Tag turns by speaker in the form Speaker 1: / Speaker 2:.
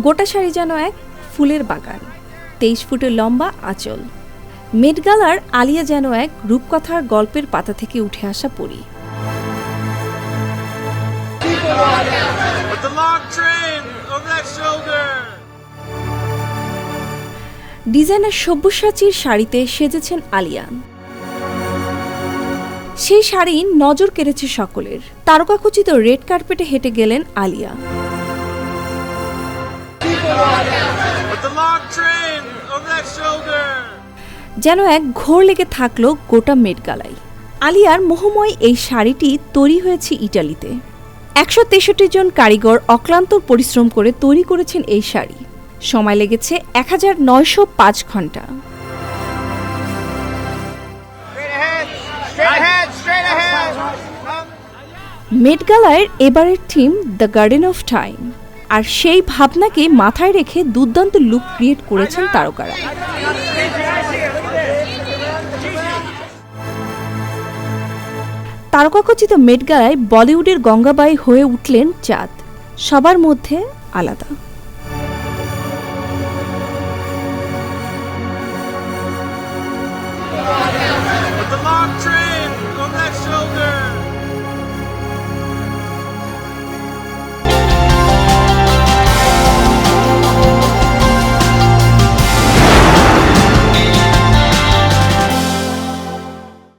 Speaker 1: গোটা শাড়ি যেন এক ফুলের বাগান তেইশ ফুটের লম্বা আঁচল। মেডগালার আলিয়া যেন এক রূপকথার গল্পের পাতা থেকে উঠে আসা পড়ি ডিজাইনার সব্যসাচীর শাড়িতে সেজেছেন আলিয়া সেই শাড়ি নজর কেড়েছে সকলের। তারকাখচিত রেড কার্পেটে হেঁটে গেলেন আলিয়া. যেন এক ঘোর লেগে থাকল গোটা মেটগালায় আলিয়ার মোহময় এই শাড়িটি তৈরি হয়েছে ইটালিতে। একশো তেষট্টি জন কারিগর অক্লান্ত পরিশ্রম করে তৈরি করেছেন এই শাড়ি। সময় লেগেছে এক হাজার নয়শো পাঁচ
Speaker 2: ঘণ্টা।
Speaker 1: মেটগালায়ের এবারের theme the garden of time আর সেই ভাবনাকে মাথায় রেখে দুর্দান্ত লুক ক্রিয়েট করেছেন তারকারা তারকাখচিত মেটগালায় বলিউডের গঙ্গাবাই হয়ে উঠলেন চাঁদ, সবার মধ্যে আলাদা
Speaker 2: train over that shoulder.